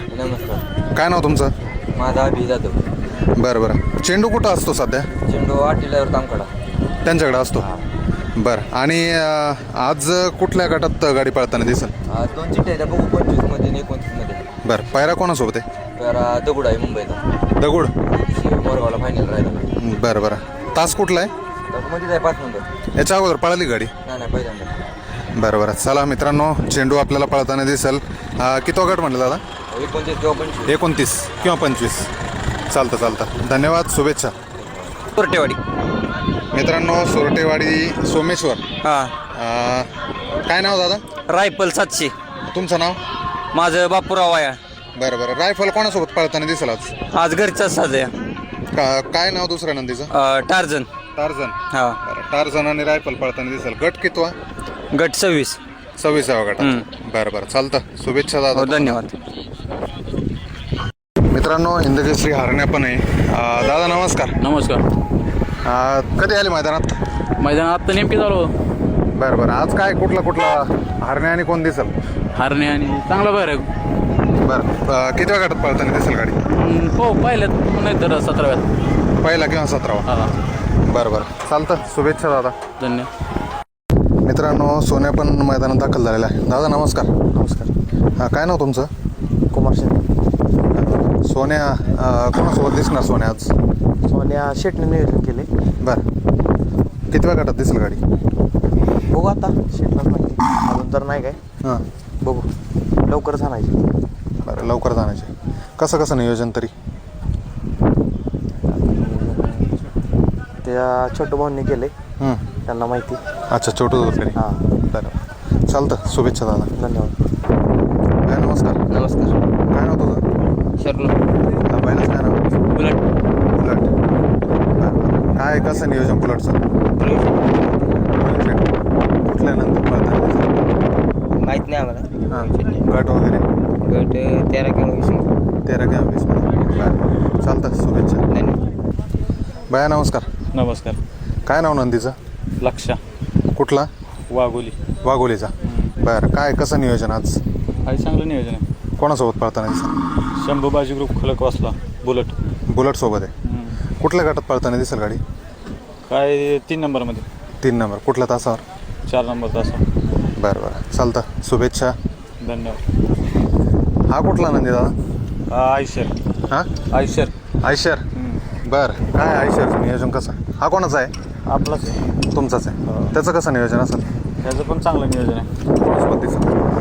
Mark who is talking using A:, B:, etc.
A: नमस्कार.
B: काय नाव तुमचं?
A: माझा अभि जाधव.
B: बरं बरं. चेंडू कुठं असतो सध्या?
A: चेंडू आटील्यावर तामकडा
B: त्यांच्याकडे असतो. बरं. आणि अं, आज कुठल्या गटात गाडी पळताना दिसेल?
A: आज दोन चिठ्ठ्या आहेत. बघू पंचवीसमध्ये आणि एकोणतीसमध्ये.
B: बरं. पायरा कोणासोबत आहे?
A: तर दगड आहे मुंबईचा.
B: दगुड?
A: बोरगावला फायनल राहिला.
B: बरं बरं. तास कुठला आहे?
A: मध्येच आहे पाच नंबर.
B: याच्या अगोदर पळाली गाडी?
A: नाही नाही पहिल्यांदा.
B: बरं बरं. चला मित्रांनो चेंडू आपल्याला पळताना दिसेल. अं, कितवा गट म्हटलं दादा?
A: एकोणतीस किंवा पंचवीस.
B: एकोणतीस किंवा पंचवीस. चालतं चालतं. धन्यवाद शुभेच्छा.
C: कोरटेवाडी
B: मित्रांनो सोरटेवाडी सोमेश्वर.
C: हां.
B: अं, काय नाव दादा?
C: रायफल सातशे.
B: तुमचं नाव?
C: माझं बापूराव आहे
B: बरं बरं. रायफल कोणासोबत पळताना दिसेल आज?
C: आज घरचा साज आहे.
B: का काय नाव दुसऱ्या नंदीचं?
C: अं, टार्झन.
B: टार्झन.
C: हा.
B: बरं टार्झन आणि रायफल पळताना दिसेल. गट कितवा
C: गट सव्वीस.
B: सव्वीसावा गट बरं बरं. चालतं. शुभेच्छा
C: हो
B: दादा
C: धन्यवाद.
B: मित्रांनो हिंदकेसरी हारण्या पण आहे. अं, दादा नमस्कार.
D: नमस्कार.
B: अं, कधी आले मैदानात?
D: मैदानात आता नेमके झालो
B: बरं बरं. आज काय कुठला कुठला हारण्या आणि कोण दिसेल?
D: हारणे आणि चांगला बाहेर आहे.
B: बरं. अं, कितव्या गटात पळताना दिसेल गाडी?
D: हो पाहिलं नाही तर सतराव्यात.
B: पहिला किंवा सतरावा?
D: हा.
B: बरं बरं. चालतं. शुभेच्छा दादा.
D: धन्यवाद
B: मित्रांनो सोन्या पण मैदानात दाखल झालेला आहे. दादा नमस्कार.
A: नमस्कार.
B: हां काय नाव तुमचं?
A: कुमार शेट
B: सोन्या अं, कोणासोबत दिसणार सोन्या आज?
A: सोन्या शेटने नियोजन केले.
B: बरं. कितव्या गटात दिसेल गाडी?
A: बघू आता शेटला माहिती अजून तर नाही काय.
B: हां.
A: बघू. लवकरच आणायचे.
B: बरं लवकर जाण्याचे कसं कसं नियोजन तरी?
A: त्या छोटू भाऊंनी केले.
B: हं.
A: त्यांना माहिती.
B: अच्छा छोटू
A: हां.
B: बरं. चालतं. शुभेच्छा दादा.
A: धन्यवाद.
B: काय नमस्कार?
C: नमस्कार.
B: काय नाव तुझं?
C: शर्लो
B: हा, पहिलंच काय नाव?
C: बुलेट.
B: बुलट. बरं बरं काय कसं नियोजन बुलटचं? कुठल्यानंतर पळताना दिसेल?
C: माहीत नाही आम्हाला.
B: हां गट वगैरे?
C: गट तेरा किंवा वीस
B: तेरा किंवा बरं. चालतं शुभेच्छा.
C: धन्यवाद.
B: बाया नमस्कार.
D: नमस्कार.
B: काय नाव नंदीचं?
D: लक्षा.
B: कुठला?
D: वाघोली.
B: वाघोलीचा. बरं काय कसं नियोजन आज?
D: आहे चांगलं नियोजन आहे.
B: कोणासोबत पळताना दिसेल
D: शंभू बाजी ग्रुप खलक वाचला बुलट.
B: बुलट सोबत आहे. कुठल्या गटात पळताना दिसेल गाडी?
D: काय तीन नंबरमध्ये
B: तीन नंबर कुठल्या तासावर?
D: चार नंबर तासा
B: बरं बरं. चालतं. शुभेच्छा.
D: धन्यवाद.
B: हा कुठला नंदी दादा?
D: आयशर.
B: हां?
D: आयशर.
B: आयशर? बरं. काय आयशरचं नियोजन कसं? हा कोणाचं आहे?
D: आपलाच आहे.
B: तुमचाच आहे. त्याचं कसं नियोजन असेल?
D: त्याचं पण चांगलं नियोजन आहे.
B: कोणासोबत दिसेल?